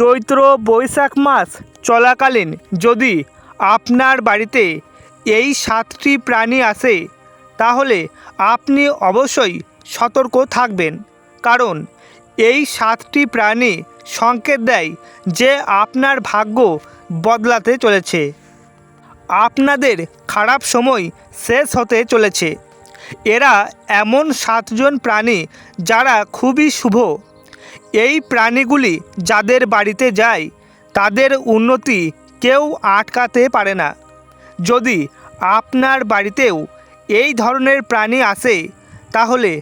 চৈত্র বৈশাখ মাস চলাকালীন যদি আপনার বাড়িতে এই সাতটি প্রাণী আসে, তাহলে আপনি অবশ্যই সতর্ক থাকবেন। কারণ এই সাতটি প্রাণী সংকেত দেয় যে আপনার ভাগ্য বদলাতে চলেছে। আপনাদের খারাপ সময় শেষ হতে চলেছে। এরা এমন সাতজন প্রাণী যারা খুবই শুভ এই প্রাণীগুলি যাদের বাড়িতে যায়, তাদের উন্নতি কেউ আটকাতে পারে না। যদি আপনার বাড়িতেও এই ধরনের প্রাণী আসে, তাহলে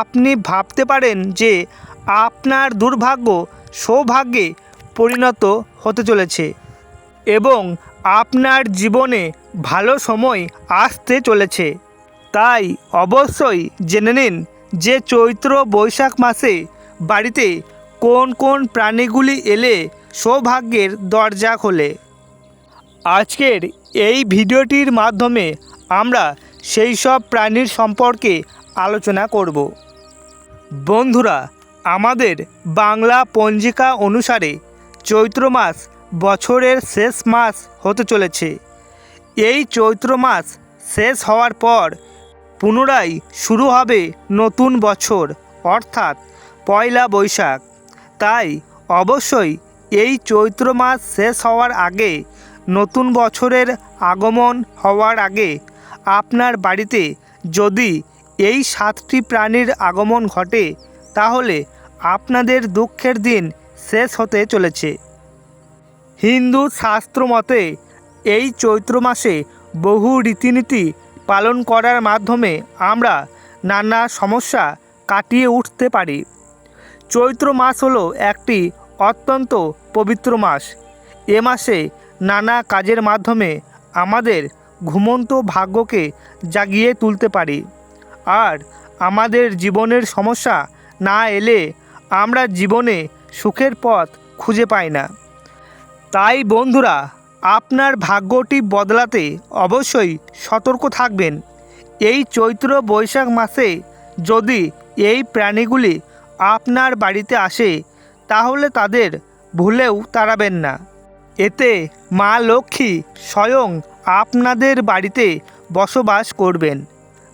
আপনি ভাবতে পারেন যে আপনার দুর্ভাগ্য সৌভাগ্যে পরিণত হতে চলেছে এবং আপনার জীবনে ভালো সময় আসতে চলেছে। তাই অবশ্যই জেনে নিন যে চৈত্র বৈশাখ মাসে বাড়িতে কোন কোন প্রাণীগুলি এলে সৌভাগ্যের দরজা খোলে। আজকের এই ভিডিওটির মাধ্যমে আমরা সেই সব প্রাণীর সম্পর্কে আলোচনা করব। বন্ধুরা, আমাদের বাংলা পঞ্জিকা অনুসারে চৈত্র মাস বছরের শেষ মাস হতে চলেছে। এই চৈত্র মাস শেষ হওয়ার পর পুনরায় শুরু হবে নতুন বছর, অর্থাৎ পয়লা বৈশাখ। তাই অবশ্যই এই চৈত্র মাস শেষ হওয়ার আগে, নতুন বছরের আগমন হওয়ার আগে আপনার বাড়িতে যদি এই সাতটি প্রাণীর আগমন ঘটে, তাহলে আপনাদের দুঃখের দিন শেষ হতে চলেছে। হিন্দু শাস্ত্র মতে এই চৈত্র মাসে বহু রীতিনীতি পালন করার মাধ্যমে আমরা নানা সমস্যা কাটিয়ে উঠতে পারি। চৈত্র মাস হলো একটি অত্যন্ত পবিত্র মাস। এ মাসে নানা কাজের মাধ্যমে আমাদের ঘুমন্ত ভাগ্যকে জাগিয়ে তুলতে পারি। আর আমাদের জীবনের সমস্যা না এলে আমরা জীবনে সুখের পথ খুঁজে পাই না। তাই বন্ধুরা, আপনার ভাগ্যটি বদলাতে অবশ্যই সতর্ক থাকবেন। এই চৈত্র বৈশাখ মাসে যদি এই প্রাণীগুলি আপনার বাড়িতে আসে, তাহলে তাদের ভুলেও তাড়াবেন না। এতে মা লক্ষ্মী স্বয়ং আপনাদের বাড়িতে বসবাস করবেন।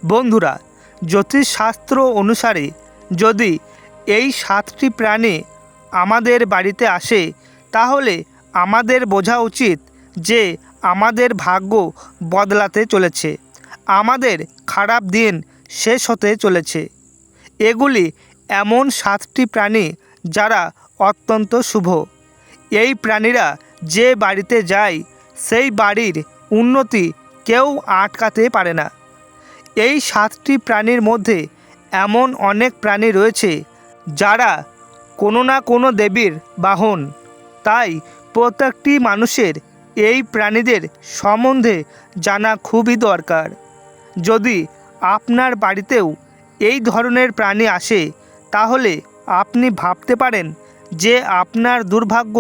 বন্ধুরা, জ্যোতিষশাস্ত্র অনুসারে যদি এই সাতটি প্রাণী আমাদের বাড়িতে আসে, তাহলে আমাদের বোঝা উচিত যে আমাদের ভাগ্য বদলাতে চলেছে। আমাদের খারাপ দিন শেষ হতে চলেছে। এগুলি এমন সাতটি প্রাণী যারা অত্যন্ত শুভ। এই প্রাণীরা যে বাড়িতে যায়, সেই বাড়ির উন্নতি কেউ আটকাতে পারে না। এই সাতটি প্রাণীর মধ্যে এমন অনেক প্রাণী রয়েছে যারা কোনো না কোনো দেবীর বাহন। তাই প্রত্যেকটি মানুষের এই প্রাণীদের সম্বন্ধে জানা খুবই দরকার। যদি আপনার বাড়িতেও এই ধরনের প্রাণী আসে তাহলে আপনি ভাবতে পারেন যে আপনার দুর্ভাগ্য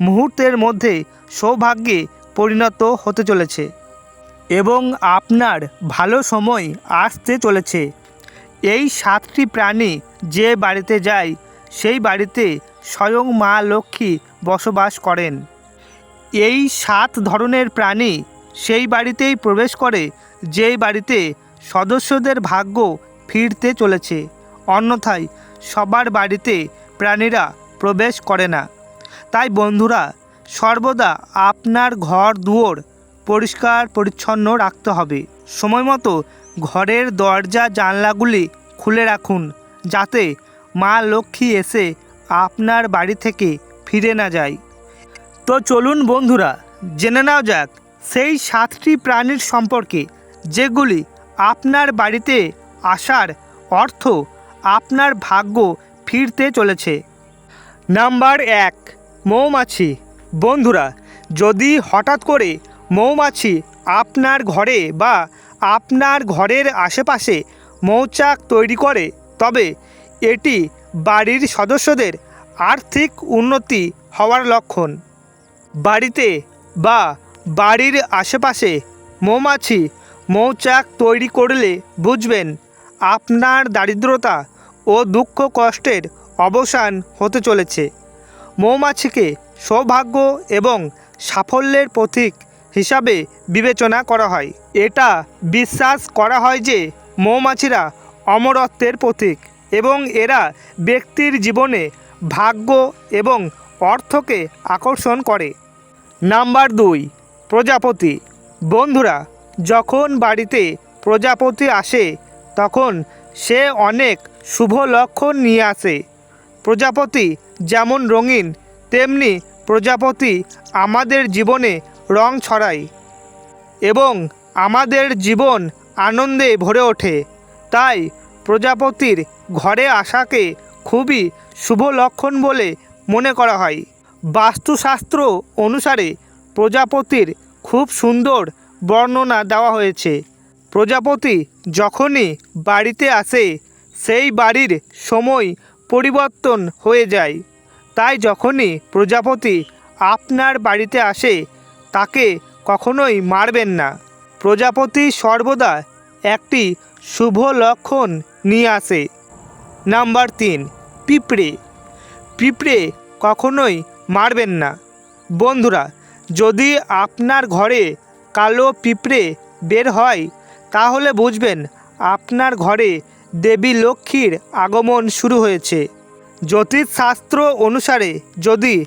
মুহূর্তের মধ্যে সৌভাগ্যে পরিণত হতে চলেছে এবং আপনার ভালো সময় আসতে চলেছে। এই সাতটি প্রাণী যে বাড়িতে যায়, সেই বাড়িতে স্বয়ং মা লক্ষ্মী বসবাস করেন। এই সাত ধরনের প্রাণী সেই বাড়িতেই প্রবেশ করে, যেই বাড়িতে সদস্যদের ভাগ্য ফিরতে চলেছে। অন্যথায় সবার বাড়িতে প্রাণীরা প্রবেশ করে না। তাই বন্ধুরা, সর্বদা আপনার ঘর দুয়ার পরিষ্কার, পরিচ্ছন্ন রাখতে হবে। সময় মতো ঘরের দরজা, জানলাগুলি খুলে রাখুন, যাতে মা লক্ষ্মী এসে আপনার বাড়ি থেকে ফিরে না যায়। তো চলুন বন্ধুরা, জেনে নেওয়া যাক সেই সাতটি প্রাণীর সম্পর্কে, যেগুলি আপনার বাড়িতে আসার অর্থ আপনার ভাগ্য ফিরতে চলেছে। নাম্বার এক, মৌমাছি। বন্ধুরা, যদি হঠাৎ করে মৌমাছি আপনার ঘরে বা আপনার ঘরের আশেপাশে মৌচাক তৈরি করে, তবে এটি বাড়ির সদস্যদের আর্থিক উন্নতি হওয়ার লক্ষণ। বাড়িতে বা বাড়ির আশেপাশে মৌমাছি মৌচাক তৈরি করলে বুঝবেন, আপনার দারিদ্রতা ও দুঃখ কষ্টের অবসান হতে চলেছে। মৌমাছিকে সৌভাগ্য এবং সাফল্যের প্রতীক হিসাবে বিবেচনা করা হয়। এটা বিশ্বাস করা হয় যে মৌমাছিরা অমরত্বের প্রতীক এবং এরা ব্যক্তির জীবনে ভাগ্য এবং অর্থকে আকর্ষণ করে। নাম্বার দুই, প্রজাপতি। বন্ধুরা, যখন বাড়িতে প্রজাপতি আসে, তখন সে অনেক শুভ লক্ষণ নিয়ে আসে। প্রজাপতি যেমন রঙিন, তেমনি প্রজাপতি আমাদের জীবনে রং ছড়ায় এবং আমাদের জীবন আনন্দে ভরে ওঠে। তাই প্রজাপতির ঘরে আসাকে খুবই শুভ লক্ষণ বলে মনে করা হয়। বাস্তুশাস্ত্র অনুসারে প্রজাপতির খুব সুন্দর বর্ণনা দেওয়া হয়েছে। প্রজাপতি যখনই বাড়িতে আসে সেই বাড়ির সময় পরিবর্তন হয়ে যায়। তাই যখনই প্রজাপতি আপনার বাড়িতে আসে, তাকে কখনোই মারবেন না। প্রজাপতি সর্বদা একটি শুভ লক্ষণ নিয়ে আসে। নাম্বার তিন, পিঁপড়ে। পিঁপড়ে কখনোই মারবেন না। বন্ধুরা, যদি আপনার ঘরে কালো পিঁপড়ে বের হয়, তাহলে বুঝবেন আপনার ঘরে দেবী লক্ষ্মীর আগমন শুরু হয়েছে। জ্যোতিষশাস্ত্র অনুসারে যদি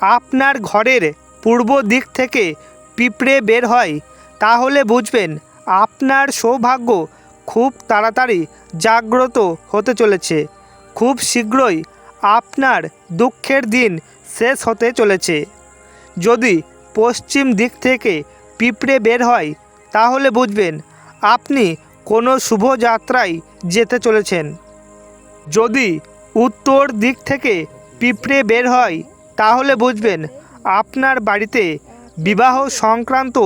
আপনার ঘরের পূর্ব দিক থেকে পিঁপড়ে বের হয়, তাহলে বুঝবেন আপনার সৌভাগ্য খুব তাড়াতাড়ি জাগ্রত হতে চলেছে। খুব শীঘ্রই আপনার দুঃখের দিন শেষ হতে চলেছে। যদি পশ্চিম দিক থেকে পিঁপড়ে বের হয়, তাহলে বুঝবেন আপনি কোনো শুভযাত্রায় যেতে চলেছেন। যদি উত্তর দিক থেকে পিঁপড়ে বের হয়, তাহলে বুঝবেন আপনার বাড়িতে বিবাহ সংক্রান্ত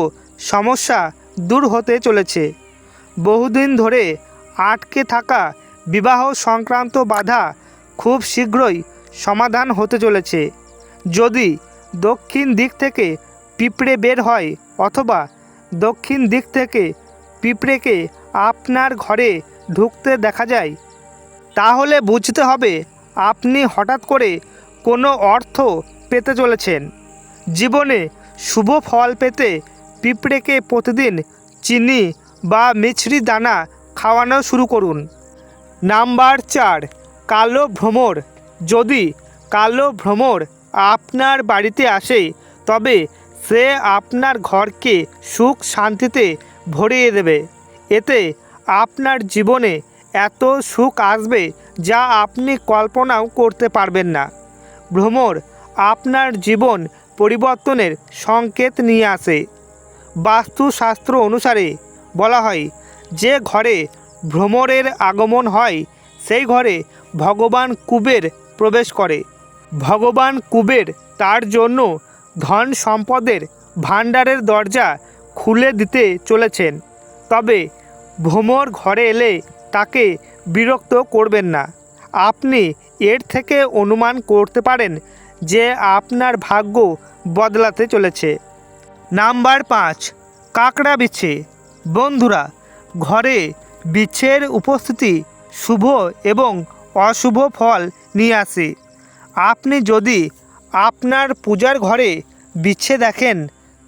সমস্যা দূর হতে চলেছে। বহুদিন ধরে আটকে থাকা বিবাহ সংক্রান্ত বাধা খুব শীঘ্রই সমাধান হতে চলেছে। যদি দক্ষিণ দিক থেকে পিঁপড়ে বের হয় অথবা দক্ষিণ দিক থেকে পিঁপড়েকে আপনার ঘরে ঢুকতে দেখা যায়। তাহলে বুঝতে হবে আপনি হঠাৎ করে কোনো অর্থ পেতে চলেছেন। জীবনে শুভ ফল পেতে পিঁপড়েকে প্রতিদিন চিনি বা মিছরি দানা খাওয়ানো শুরু করুন। নাম্বার চার, কালো ভ্রমর। যদি কালো ভ্রমর আপনার বাড়িতে আসে, তবে সে আপনার ঘরকে সুখ শান্তিতে ভরিয়ে দেবে। এতে আপনার জীবনে এত সুখ আসবে যা আপনি কল্পনাও করতে পারবেন না। ভ্রমর আপনার জীবন পরিবর্তনের সংকেত নিয়ে আসে। বাস্তুশাস্ত্র অনুসারে বলা হয়, যে ঘরে ভ্রমরের আগমন হয়, সেই ঘরে ভগবান কুবের প্রবেশ করে। ভগবান কুবের তার জন্য ধন সম্পদের ভাণ্ডারের দরজা খুলে দিতে চলেছেন। তবে ভ্রমর ঘরে এলে তাকে বিরক্ত করবেন না। আপনি এর থেকে অনুমান করতে পারেন যে আপনার ভাগ্য বদলাতে চলেছে। নাম্বার পাঁচ, কাঁকড়া বিছে বন্ধুরা, ঘরে বিচ্ছের উপস্থিতি শুভ এবং অশুভ ফল নিয়ে আসে। আপনি যদি আপনার পূজার ঘরে বিচ্ছে দেখেন,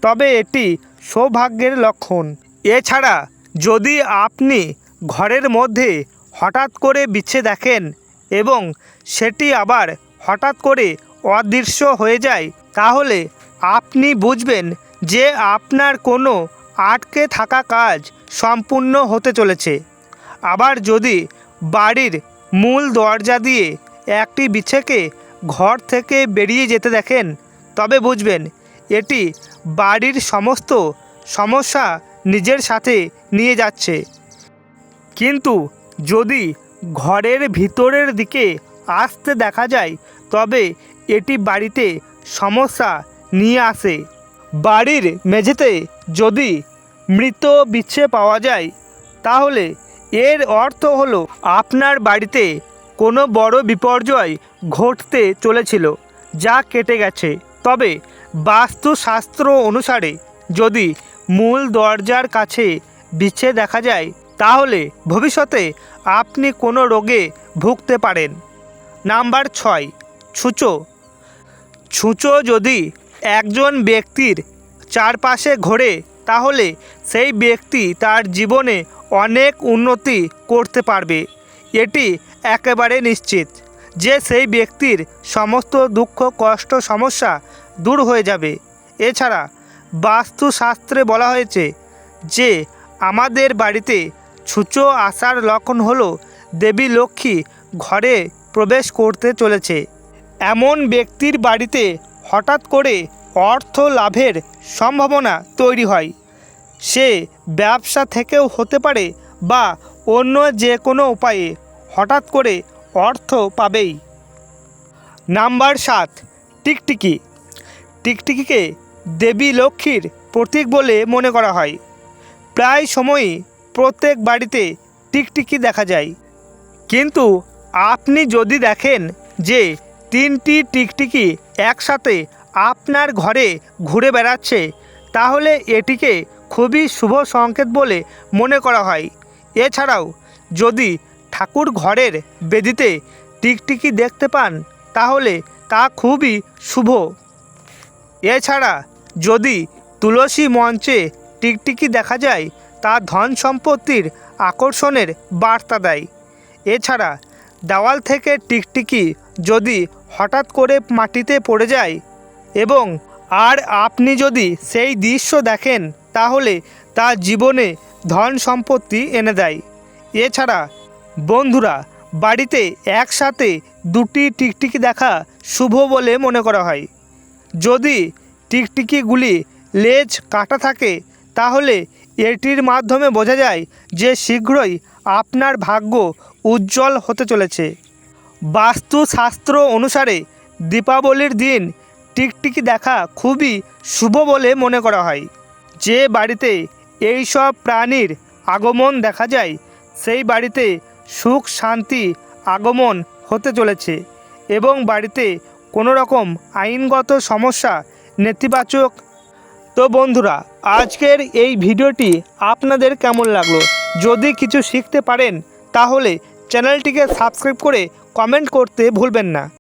তবে এটি সৌভাগ্যের লক্ষণ। এছাড়া যদি আপনি ঘরের মধ্যে হঠাৎ করে বিচ্ছে দেখেন এবং সেটি আবার হঠাৎ করে অদৃশ্য হয়ে যায়, তাহলে আপনি বুঝবেন যে আপনার কোনো আটকে থাকা কাজ সম্পূর্ণ হতে চলেছে। আবার যদি বাড়ির মূল দরজা দিয়ে একটি বিছেকে ঘর থেকে বেরিয়ে যেতে দেখেন, তবে বুঝবেন এটি বাড়ির সমস্ত সমস্যা নিজের সাথে নিয়ে যাচ্ছে। কিন্তু যদি ঘরের ভিতরের দিকে আসতে দেখা যায়, তবে এটি বাড়িতে সমস্যা নিয়ে আসে। বাড়ির মেঝেতে যদি মৃত বিচ্ছে পাওয়া যায়, তাহলে এর অর্থ হলো আপনার বাড়িতে কোনো বড় বিপর্যয় ঘটতে চলেছিল, যা কেটে গেছে। তবে বাস্তুশাস্ত্র অনুসারে যদি মূল দরজার কাছে বিছে দেখা যায়, তাহলে ভবিষ্যতে আপনি কোনো রোগে ভুগতে পারেন। নাম্বার ছয়, ছুঁচো। ছুঁচো যদি একজন ব্যক্তির চারপাশে ঘোরে, তাহলে সেই ব্যক্তি তার জীবনে অনেক উন্নতি করতে পারবে। এটি একেবারে নিশ্চিত যে সেই ব্যক্তির সমস্ত দুঃখ, কষ্ট, সমস্যা দূর হয়ে যাবে। এছাড়া বাস্তুশাস্ত্রে বলা হয়েছে যে, আমাদের বাড়িতে ছুঁচো আসার লক্ষণ হলো দেবী লক্ষ্মী ঘরে প্রবেশ করতে চলেছে। এমন ব্যক্তির বাড়িতে হঠাৎ করে অর্থ লাভের সম্ভাবনা তৈরি হয়। সে ব্যবসা থেকেও হতে পারে বা অন্য যে কোনো উপায়ে হঠাৎ করে অর্থ পাবেই। নাম্বার সাত, টিকটিকি। টিকটিকিকে দেবী লক্ষ্মীর প্রতীক বলে মনে করা হয়। প্রায় সময়ই প্রত্যেক বাড়িতে টিকটিকি দেখা যায়। কিন্তু আপনি যদি দেখেন যে তিনটি টিকটিকি একসাথে আপনার ঘরে ঘুরে বেড়াচ্ছে, তাহলে এটিকে খুবই শুভ সংকেত বলে মনে করা হয়। এছাড়াও যদি ঠাকুর ঘরের বেদিতে টিকটিকি দেখতে পান, তাহলে তা খুবই শুভ। এছাড়া যদি তুলসী মঞ্চে টিকটিকি দেখা যায়, তা ধন সম্পত্তির আকর্ষণের বার্তা দেয়। এছাড়া দেওয়াল থেকে টিকটিকি যদি হঠাৎ করে মাটিতে পড়ে যায় এবং আর আপনি যদি সেই দৃশ্য দেখেন, তাহলে তা জীবনে ধন সম্পত্তি এনে দেয়। এছাড়া বন্ধুরা, বাড়িতে একসাথে দুটি টিকটিকি দেখা শুভ বলে মনে করা হয়। যদি টিকটিকিগুলি লেজ কাটা থাকে, তাহলে এটির মাধ্যমে বোঝা যায় যে শীঘ্রই আপনার ভাগ্য উজ্জ্বল হতে চলেছে। বাস্তুশাস্ত্র অনুসারে দীপাবলির দিন টিকটিকি দেখা খুবই শুভ বলে মনে করা হয়। যে বাড়িতে এই সব প্রাণীর আগমন দেখা যায়, সেই বাড়িতে সুখ, শান্তি, আগমন হতে চলেছে এবং বাড়িতে কোনো রকম আইনগত সমস্যা নেতিবাচক। তো বন্ধুরা, আজকের এই ভিডিওটি আপনাদের কেমন লাগল? যদি কিছু শিখতে পারেন, তাহলে চ্যানেলটিকে সাবস্ক্রাইব করে কমেন্ট করতে ভুলবেন না।